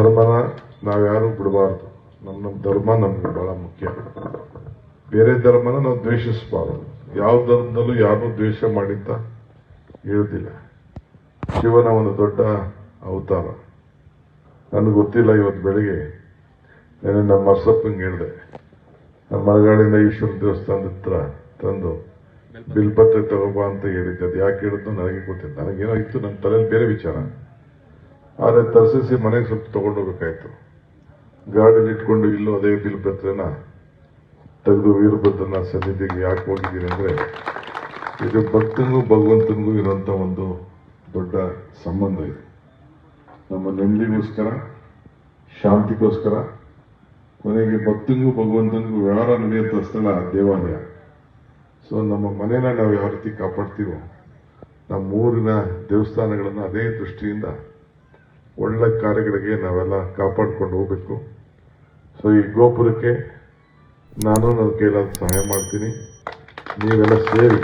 ಧರ್ಮನ ನಾವ್ಯಾರು ಬಿಡಬಾರ್ದು. ನಮ್ಮ ನಮ್ಮ ಧರ್ಮ ನಮ್ಗೆ ಬಹಳ ಮುಖ್ಯ. ಬೇರೆ ಧರ್ಮನ ನಾವು ದ್ವೇಷಿಸಬಾರದು. ಯಾವ ಧರ್ಮದಲ್ಲೂ ಯಾರು ದ್ವೇಷ ಮಾಡಿದ್ದ ಹೇಳುದಿಲ್ಲ ಶಿವನ ಒಂದು ದೊಡ್ಡ ಅವತಾರ. ನನಗೆ ಗೊತ್ತಿಲ್ಲ ಇವತ್ತು ಬೆಳಿಗ್ಗೆ. ನಾನು ನಮ್ಮ ಮರ್ಸಪ್ಪಂಗೆ ಹೇಳಿದೆ. ನಮ್ಮ ಮಳಗಾಡಿಂದ ಈಶ್ವರ ದೇವಸ್ಥಾನದ ಹತ್ರ ತಂದು ಬಿಲ್ಪತ್ರೆ ತಗೋಬಾ ಅಂತ ಹೇಳಿದ್ದೆ. ಅದು ಯಾಕೆ ಹೇಳಿದ್ದು ನನಗೆ ಗೊತ್ತಿಲ್ಲ. ನನಗೇನೋ ಇತ್ತು ನನ್ನ ತಲೆಯಲ್ಲಿ ಬೇರೆ ವಿಚಾರ. ಆದರೆ ತರಿಸಿ ಮನೆಗೆ ಸ್ವಲ್ಪ ತಗೊಂಡೋಗ್ಬೇಕಾಯ್ತು. ಗಾಡಿಯಲ್ಲಿ ಇಟ್ಕೊಂಡು ಇಲ್ಲೋ ಅದೇ ಬಿಲ್ಪತ್ರನ ತೆಗೆದು ವೀರಭದ್ರನ ಸನ್ನಿಧಿಗೆ ಯಾಕೆ ಹೋಗಿದ್ದೀನಿ ಅಂದರೆ, ಇದು ಭಕ್ತನಿಗೂ ಭಗವಂತನಿಗೂ ಇರುವಂತ ಒಂದು ದೊಡ್ಡ ಸಂಬಂಧ ಇದೆ. ನಮ್ಮ ನೆಮ್ಮದಿಗೋಸ್ಕರ ಶಾಂತಿಗೋಸ್ಕರ, ಕೊನೆಗೆ ಭಕ್ತನಿಗೂ ಭಗವಂತನಿಗೂ ವ್ಯವಹಾರ ನಡೆಯುವಂಥ ಸ್ಥಳ ದೇವಾಲಯ. ಸೊ ನಮ್ಮ ಮನೇನ ನಾವು ಯಾವ ರೀತಿ ಕಾಪಾಡ್ತೀವೋ ನಮ್ಮ ಊರಿನ ದೇವಸ್ಥಾನಗಳನ್ನು ಅದೇ ದೃಷ್ಟಿಯಿಂದ ಒಳ್ಳೆ ಕಾರ್ಯಗಳಿಗೆ ನಾವೆಲ್ಲ ಕಾಪಾಡ್ಕೊಂಡು ಹೋಗ್ಬೇಕು. ಸೊ ಈ ಗೋಪುರಕ್ಕೆ ನಾನು ನನ್ನ ಕೈಲಾದ ಸಹಾಯ ಮಾಡ್ತೀನಿ. ನೀವೆಲ್ಲ ಸೇರಿ